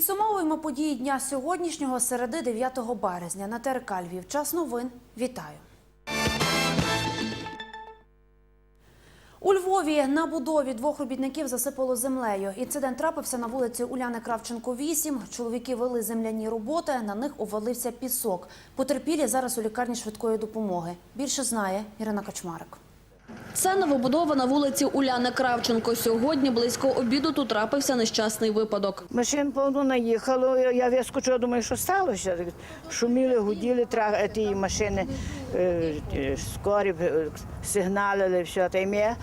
Підсумовуємо події дня сьогоднішнього середи 9 березня на ТРК Львів. Час новин. Вітаю. У Львові на будові двох робітників засипало землею. Інцидент трапився на вулиці Уляни Кравченко, 8. Чоловіки вели земляні роботи, на них увалився пісок. Потерпілі зараз у лікарні швидкої допомоги. Більше знає Ірина Качмарик. Це новобудова на вулиці Уляни Кравченко. Сьогодні близько обіду тут трапився нещасний випадок. Машин повно наїхало. Я вискочила, думаю, що сталося. Шуміли, гуділи тра- ті машини, е, е, скорі е, сигналили, все. Та й ми-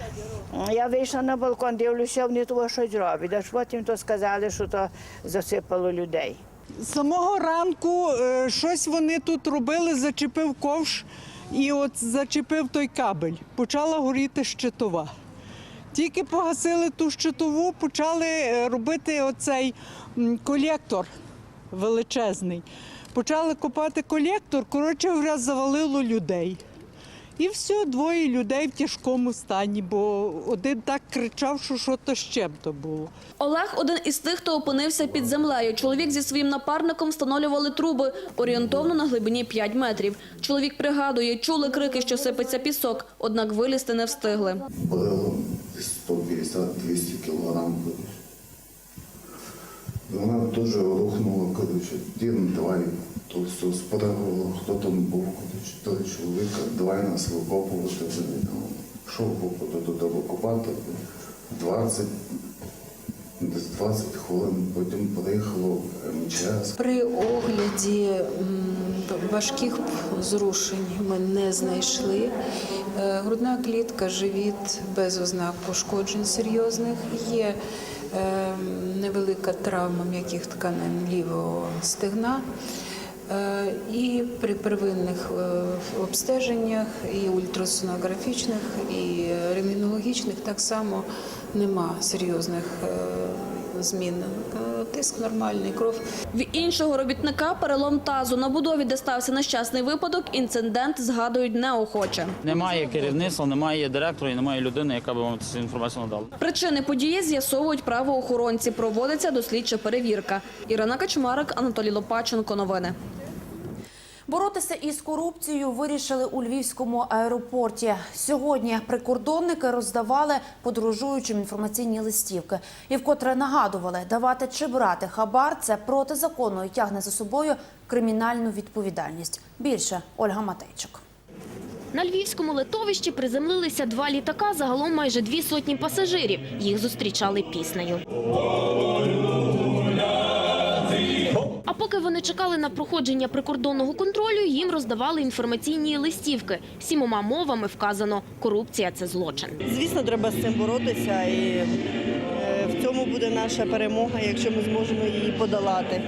Я вийшла на балкон, дивлюся, вони того щось роблять. Аж потім то сказали, що то засипало людей. З самого ранку е, щось вони тут робили, зачепив ковш і от зачепив той кабель. Почала горіти щитова. Тільки погасили ту щитову, почали е, робити оцей колектор величезний. Почали копати колектор, коротше завалило людей. І все, двоє людей в тяжкому стані, бо один так кричав, що що то ще б то було. Олег – один із тих, хто опинився під землею. Чоловік зі своїм напарником встановлювали труби орієнтовно на глибині 5 метрів. Чоловік пригадує, чули крики, що сипеться пісок, однак вилізти не встигли. Было десь 150-200 килограмм, короче. І Вона дуже рухнула, короче, Дін, давай, то все спригувало, хто там був, короче, той чоловік, давай нас викопувати. Що викопати туди викопати? 20, десь 20 хвилин, потім приїхало МЧС. При огляді важких зрушень ми не знайшли. Е, Грудна клітка, живіт без ознак пошкоджень серйозних. Є е, невелика травма м'яких тканин лівого стегна. Е, І при первинних е, обстеженнях, і ультрасонографічних, і рентгенологічних так само нема серйозних е, змін. Е, Тиск нормальний, кров В іншого робітника перелом тазу. На будові, де стався нещасний випадок, інцидент згадують неохоче. Немає керівництва, немає директора і немає людини, яка би вам цю інформацію надала. Причини події з'ясовують правоохоронці. Проводиться дослідча перевірка. Ірина Качмарик, Анатолій Лопаченко. Новини. Боротися із корупцією вирішили у Львівському аеропорті. Сьогодні прикордонники роздавали подорожуючим інформаційні листівки і вкотре нагадували, давати чи брати хабар це протизаконно і тягне за собою кримінальну відповідальність. Більше Ольга Матейчик. На львівському литовищі приземлилися два літака, загалом майже дві сотні пасажирів. Їх зустрічали піснею. Поки вони чекали на проходження прикордонного контролю, їм роздавали інформаційні листівки. Сімома мовами вказано – корупція – це злочин. Звісно, треба з цим боротися, і е, в цьому буде наша перемога, якщо ми зможемо її подолати.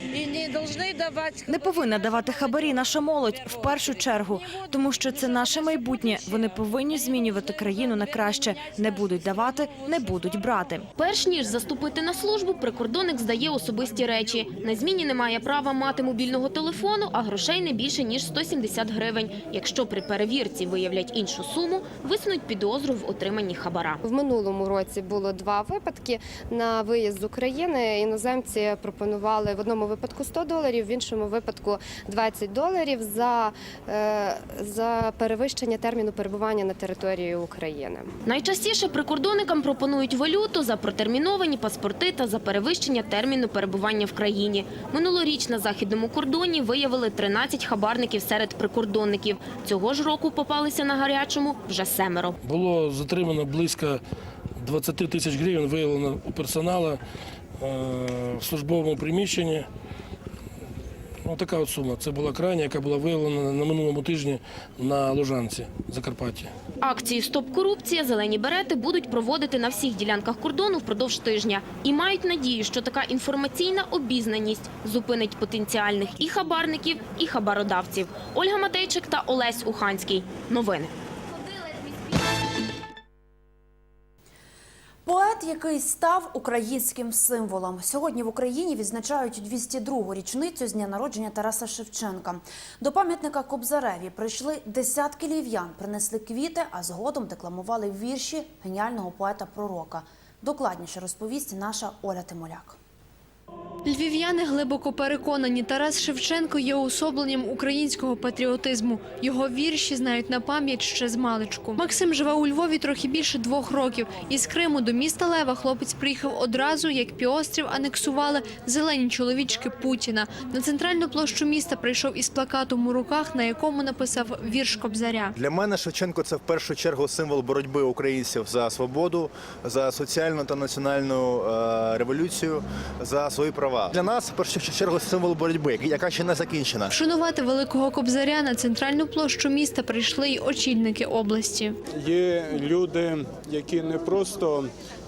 Не повинна давати хабарі наша молодь в першу чергу, тому що це наше майбутнє. Вони повинні змінювати країну на краще. Не будуть давати, не будуть брати. Перш ніж заступити на службу, прикордонник здає особисті речі. На зміні не має права мати мобільного телефону, а грошей не більше ніж 170 гривень. Якщо при перевірці виявлять іншу суму, висунуть підозру в отриманні хабара. В минулому році було два випадки на виїзд з України. Іноземці пропонували в одному випадку 100 доларів, в іншому випадку 20 доларів за, е, за перевищення терміну перебування на території України. Найчастіше прикордонникам пропонують валюту за протерміновані паспорти та за перевищення терміну перебування в країні. Минулоріч на західному кордоні виявили 13 хабарників серед прикордонників. Цього ж року попалися на гарячому вже семеро. Було затримано близько 20 тисяч гривень, виявлено у персоналу е, в службовому приміщенні. Ось така от сума. Це була крайня, яка була виявлена на минулому тижні на Лужанці, Закарпатті. Акції Стоп корупція зелені берети будуть проводити на всіх ділянках кордону впродовж тижня і мають надію, що така інформаційна обізнаність зупинить потенціальних і хабарників, і хабародавців. Ольга Матейчик та Олесь Уханський. Новини. Поет, який став українським символом. Сьогодні в Україні відзначають 202-гу річницю з дня народження Тараса Шевченка. До пам'ятника Кобзареві прийшли десятки лів'ян, принесли квіти, а згодом декламували вірші геніального поета-пророка. Докладніше розповість наша Оля Тимоляк. Львів'яни глибоко переконані, Тарас Шевченко є уособленням українського патріотизму. Його вірші знають на пам'ять ще з маличку. Максим живе у Львові трохи більше двох років. Із Криму до міста Лева хлопець приїхав одразу, як півострів анексували зелені чоловічки Путіна. На центральну площу міста прийшов із плакатом у руках, на якому написав вірш Кобзаря. Для мене Шевченко це в першу чергу символ боротьби українців за свободу, за соціальну та національну е, революцію, за свої права. Для нас в першу чергу символ боротьби, яка ще не закінчена. Вшанувати великого Кобзаря на центральну площу міста прийшли й очільники області. Є люди, які не просто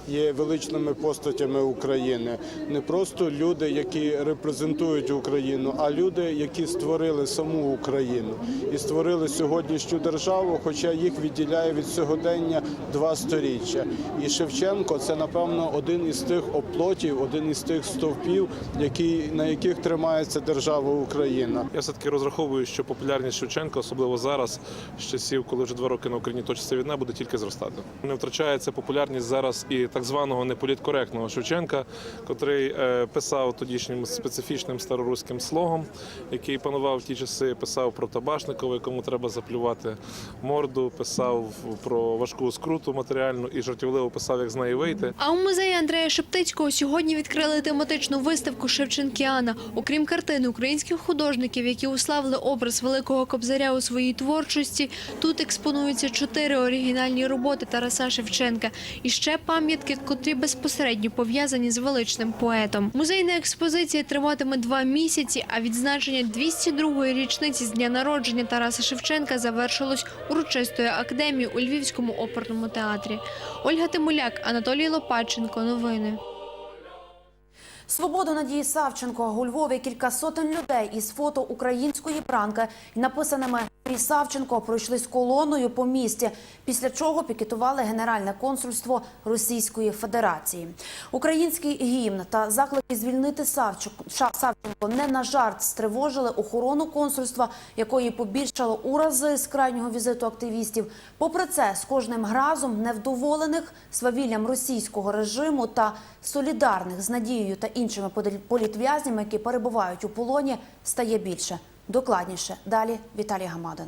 є величними постатями України, не просто люди, які репрезентують Україну, а люди, які створили саму Україну і створили сьогоднішню державу, хоча їх відділяє від сьогодення два сторіччя. І Шевченко це напевно один із тих оплотів, один із тих стовпів, які на яких тримається держава Україна. Я все-таки розраховую, що популярність Шевченка, особливо зараз, з часів, коли вже два роки на Україні точиться війна, буде тільки зростати. Не втрачається популярність зараз і так званого неполіткоректного Шевченка, котрий е, писав тодішнім специфічним староруським слогом, який панував в ті часи, писав про Табашникова, якому треба заплювати морду, писав про важку скруту матеріальну і жартівливо писав, як з неї вийти. А у музеї Андрея Шептицького сьогодні відкрили тематичну виставку Шевченкіана. Окрім картин українських художників, які уславили образ великого кобзаря у своїй творчості, тут експонуються чотири оригінальні роботи Тараса Шевченка і ще пам'ятки, котрі безпосередньо пов'язані з величним поетом. Музейна експозиція триватиме два місяці, а відзначення 202-ї річниці з дня народження Тараса Шевченка завершилось урочистою академією у Львівському оперному театрі. Ольга Тимуляк, Анатолій Лопаченко. Новини. Свободу Надії Савченко у Львові кілька сотень людей із фото української пранки і написаними «Надії Савченко пройшли з колоною по місті, після чого пікетували Генеральне консульство Російської Федерації. Український гімн та заклики звільнити Савченко, не на жарт стривожили охорону консульства, якої побільшало у рази з крайнього візиту активістів. Попри це, з кожним гразом невдоволених свавіллям російського режиму та солідарних з Надією та іншими політв'язнями, які перебувають у полоні, стає більше. Докладніше далі Віталій Гамадин.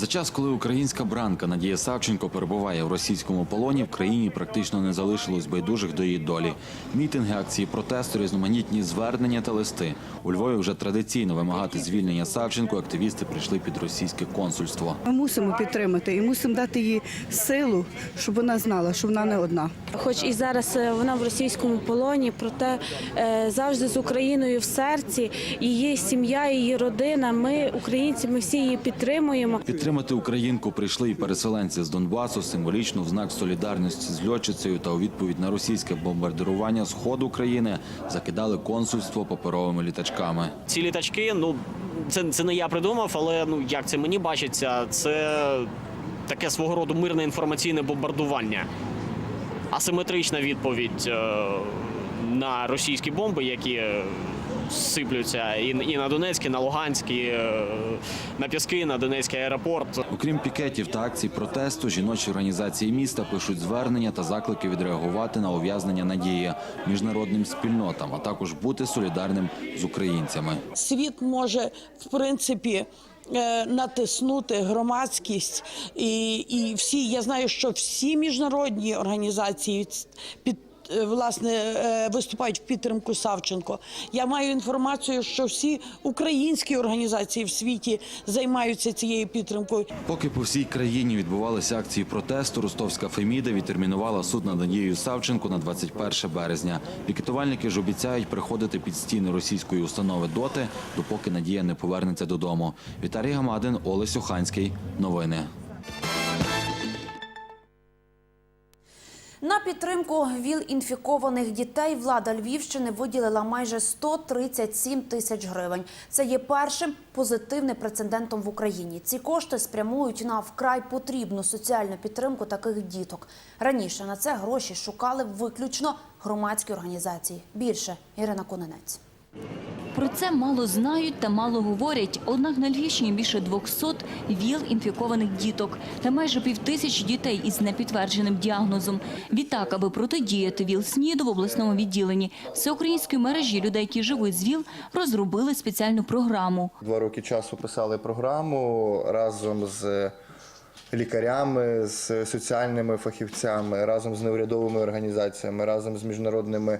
За час, коли українська бранка Надія Савченко перебуває в російському полоні, в країні практично не залишилось байдужих до її долі. Мітинги, акції протесту, різноманітні звернення та листи. У Львові вже традиційно вимагати звільнення Савченко. Активісти прийшли під російське консульство. Ми мусимо підтримати і мусимо дати їй силу, щоб вона знала, що вона не одна. Хоч і зараз е, вона в російському полоні, проте е, завжди з Україною в серці. Її сім'я, її родина. Ми, українці, ми всі її підтримуємо. Підтримати українку прийшли і переселенці з Донбасу, символічно в знак солідарності з льотчицею та у відповідь на російське бомбардирування сходу країни закидали консульство паперовими літачками. Ці літачки, ну це, це не я придумав, але ну як це мені бачиться, це таке свого роду мирне інформаційне бомбардування. Асиметрична відповідь е, на російські бомби, які е, сиплються і, і на Донецьк, і на Луганськ, і е, на Піски, на Донецький аеропорт. Окрім пікетів та акцій протесту, жіночі організації міста пишуть звернення та заклики відреагувати на ув'язнення надії міжнародним спільнотам, а також бути солідарним з українцями. Світ може, в принципі, е, натиснути громадськість і, і всі. Я знаю, що всі міжнародні організації під. Е, Власне, е, виступають в підтримку Савченко. Я маю інформацію, що всі українські організації в світі займаються цією підтримкою. Поки по всій країні відбувалися акції протесту, ростовська Феміда відтермінувала суд над Надією Савченко на 21 березня. Пікетувальники ж обіцяють приходити під стіни російської установи доти, допоки Надія не повернеться додому. Віталій Гамадин, Олесь Оханський. Новини. На підтримку ВІЛ-інфікованих дітей влада Львівщини виділила майже 137 тисяч гривень. Це є першим позитивним прецедентом в Україні. Ці кошти спрямують на вкрай потрібну соціальну підтримку таких діток. Раніше на це гроші шукали виключно громадські організації. Більше Ірина Кононець. Про це мало знають та мало говорять. Однак на Львівщині більше 200 ВІЛ-інфікованих діток та майже півтисячі дітей із непідтвердженим діагнозом. Відтак, аби протидіяти ВІЛ-СНІДу в обласному відділенні, всеукраїнської мережі людей, які живуть з ВІЛ, розробили спеціальну програму. Два роки часу писали програму разом з лікарями, з соціальними фахівцями, разом з неурядовими організаціями, разом з міжнародними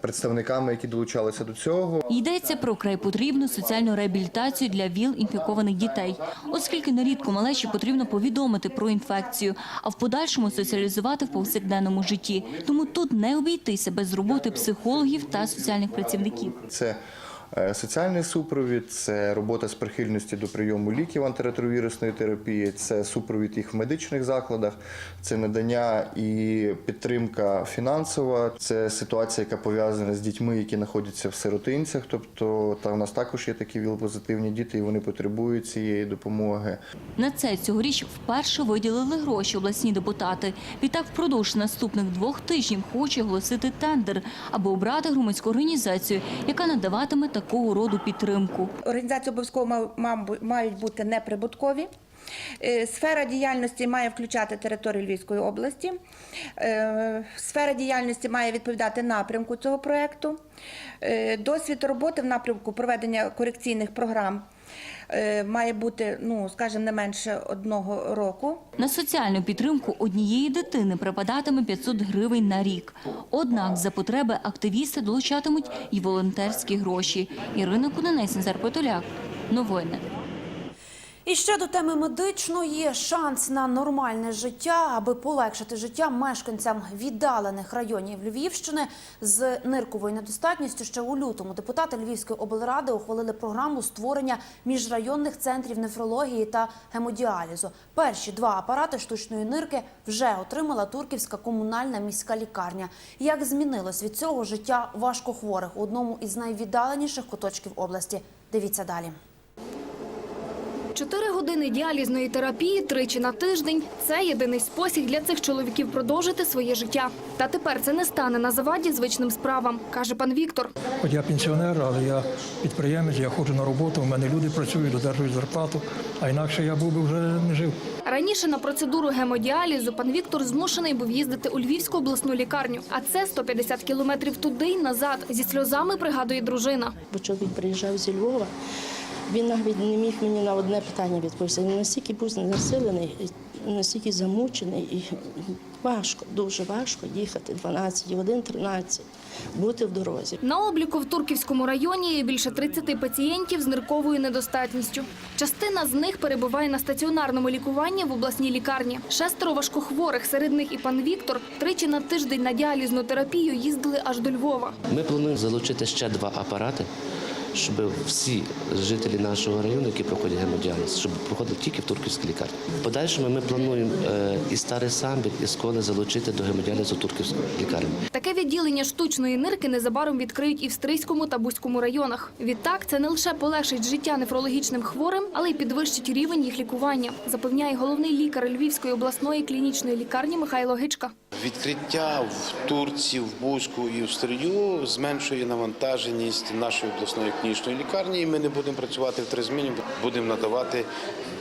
представниками, які долучалися до цього. Йдеться про край потрібну соціальну реабілітацію для ВІЛ-інфікованих дітей, оскільки нерідко малечі потрібно повідомити про інфекцію, а в подальшому соціалізувати в повсякденному житті. Тому тут не обійтися без роботи психологів та соціальних працівників. Це е, соціальний супровід, це робота з прихильності до прийому ліків антиретровірусної терапії, це супровід їх в медичних закладах, це надання і підтримка фінансова, це ситуація, яка пов'язана з дітьми, які знаходяться в сиротинцях. Тобто там у нас також є такі віл-позитивні діти, і вони потребують цієї допомоги. На це цьогоріч вперше виділили гроші обласні депутати. Відтак впродовж наступних двох тижнів хоче оголосити тендер, аби обрати громадську організацію, яка надаватиме такого роду підтримку. Організації обов'язково мають бути неприбуткові. Е, Сфера діяльності має включати територію Львівської області. Е, Сфера діяльності має відповідати напрямку цього проєкту. Е, Досвід роботи в напрямку проведення корекційних програм має бути, ну, скажімо, не менше одного року. На соціальну підтримку однієї дитини припадатиме 500 гривень на рік. Однак за потреби активісти долучатимуть і волонтерські гроші. Ірина Куненець, Назар. Новини. І ще до теми медичної шанс на нормальне життя, аби полегшити життя мешканцям віддалених районів Львівщини з нирковою недостатністю. Ще у лютому депутати Львівської облради ухвалили програму створення міжрайонних центрів нефрології та гемодіалізу. Перші два апарати штучної нирки вже отримала турківська комунальна міська лікарня. Як змінилось від цього життя важкохворих у одному із найвіддаленіших куточків області? Дивіться далі. Чотири години діалізної терапії тричі на тиждень – це єдиний спосіб для цих чоловіків продовжити своє життя. Та тепер це не стане на заваді звичним справам, каже пан Віктор. От я пенсіонер, але я підприємець, я ходжу на роботу, у мене люди працюють, додержують зарплату, а інакше я був би вже не жив. Раніше на процедуру гемодіалізу пан Віктор змушений був їздити у Львівську обласну лікарню. А це 150 кілометрів туди й назад. Зі сльозами пригадує дружина. Бо чоловік приїжджав зі Львова, він навіть не міг мені на одне питання відповісти. Він настільки був знесилений, настільки замучений, і важко, дуже важко їхати 12 годин, 13, бути в дорозі. На обліку в Турківському районі є більше 30 пацієнтів з нирковою недостатністю. Частина з них перебуває на стаціонарному лікуванні в обласній лікарні. Шестеро важкохворих, серед них і пан Віктор, тричі на тиждень на діалізну терапію їздили аж до Львова. Ми плануємо залучити ще два апарати, щоб всі жителі нашого району, які проходять гемодіаліз, щоб проходили тільки в турківській лікарні. Подальшому ми плануємо е, і старий самбір, і сколи залучити до гемодіалізу турківську лікарню. Таке відділення штучної нирки незабаром відкриють і в Стрийському та Бузькому районах. Відтак, це не лише полегшить життя нефрологічним хворим, але й підвищить рівень їх лікування, запевняє головний лікар Львівської обласної клінічної лікарні Михайло Гичка. Відкриття в Турці, в Бузьку і в Стрию зменшує навантаженість нашої обласної клінічної лікарні. І ми не будемо працювати в три зміни, будемо надавати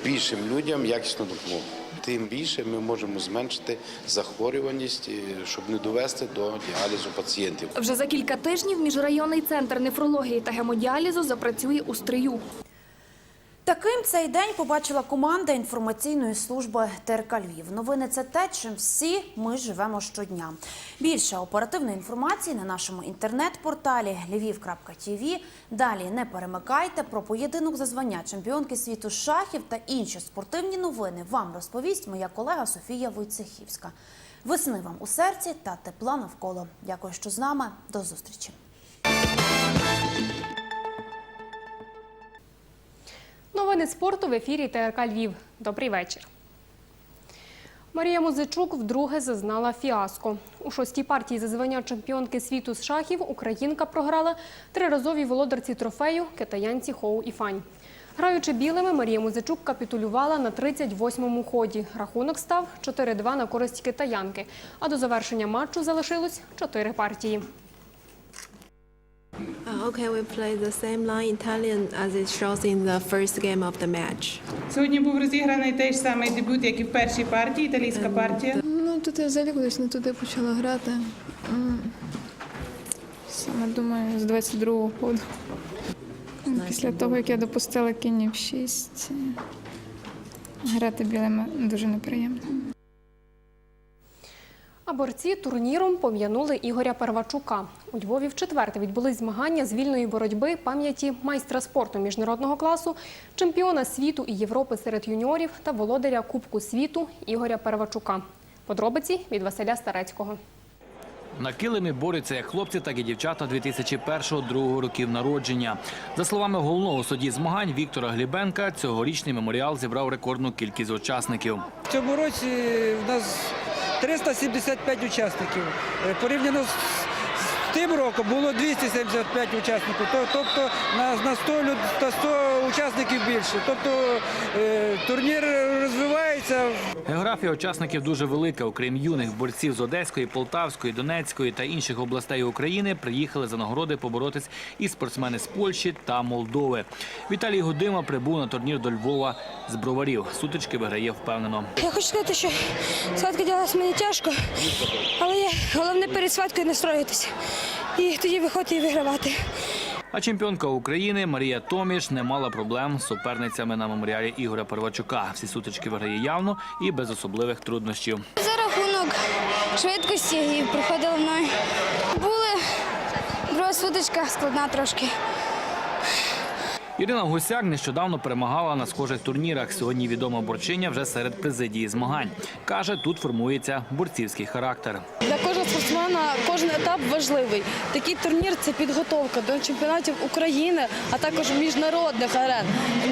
більшим людям якісну допомогу. Тим більше ми можемо зменшити захворюваність, е, щоб не довести до діалізу пацієнтів. Вже за кілька тижнів міжрайонний центр нефрології та гемодіалізу запрацює у Стрию. Таким цей день побачила команда інформаційної служби ТРК Львів. Новини це те, чим всі ми живемо щодня. Більше оперативної інформації на нашому інтернет-порталі lviv.tv. Далі не перемикайте про поєдинок за звання чемпіонки світу шахів та інші спортивні новини. Вам розповість моя колега Софія Войцехівська. Весни вам у серці та тепла навколо. Дякую, що з нами. До зустрічі. Новини спорту в ефірі ТРК Львів. Добрий вечір. Марія Музичук вдруге зазнала фіаско. У шостій партії за звання чемпіонки світу з шахів українка програла триразовій володарці трофею китаянці Хоу Іфань. Граючи білими, Марія Музичук капітулювала на 38-му ході. Рахунок став 4-2 на користь китаянки. А до завершення матчу залишилось 4 партії. Okay, we play the same line Italian as it shows in the first game of the match. Сьогодні був розіграний той ж самий дебют, як і в першій партії, італійська партія. Ну, тут я взагалі кудись не туди почала грати. М, Саме думаю, з 22-го ходу. Після того, як я допустила кінь в 6, грати білими дуже неприємно. А борці турніром пом'янули Ігоря Первачука. У Львові в четверте відбулись змагання з вільної боротьби пам'яті майстра спорту міжнародного класу, чемпіона світу і Європи серед юніорів та володаря Кубку світу Ігоря Первачука. Подробиці від Василя Старецького. На килимі борються як хлопці, так і дівчата 2001-2002 років народження. За словами головного судді змагань Віктора Глібенка, цьогорічний меморіал зібрав рекордну кількість учасників. В цьому році в нас 375 учасників. Е, Порівняно з тим роком було 275 учасників. Тобто на, на 100, люд- на 100 учасників більше. Тобто е, турнір розвивається. Географія учасників дуже велика. Окрім юних борців з Одеської, Полтавської, Донецької та інших областей України, приїхали за нагороди поборотись і спортсмени з Польщі та Молдови. Віталій Гудима прибув на турнір до Львова з броварів. Сутички виграє впевнено. Я хочу сказати, що сватка ділась мені тяжко, але головне перед сваткою настроїтися. І тоді виходити і вигравати. А чемпіонка України Марія Томіш не мала проблем з суперницями на меморіалі Ігоря Первачука. Всі сутички виграє явно і без особливих труднощів. За рахунок швидкості і проходили мною. Були друга сутичка складна трошки. Ірина Гусяк нещодавно перемагала на схожих турнірах. Сьогодні відома борчиня вже серед президії змагань. Каже, тут формується борцівський характер. Спортсмена кожен етап важливий. Такий турнір це підготовка до чемпіонатів України, а також міжнародних арен.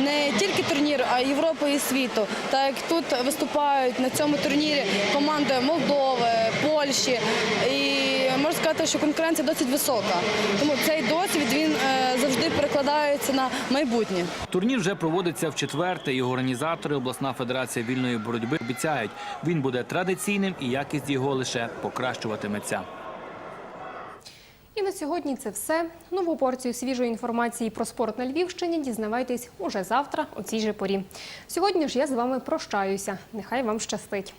Не тільки турнір, а Європи і світу. Так як тут виступають на цьому турнірі команди Молдови, Польщі. І можна сказати, що конкуренція досить висока. Тому цей досвід він е, завжди перекладається на майбутнє. Турнір вже проводиться в четверте. Його організатори, обласна федерація вільної боротьби, обіцяють, він буде традиційним і якість його лише покращуватиметься. І на сьогодні це все. Нову порцію свіжої інформації про спорт на Львівщині дізнавайтесь уже завтра у цій же порі. Сьогодні ж я з вами прощаюся. Нехай вам щастить.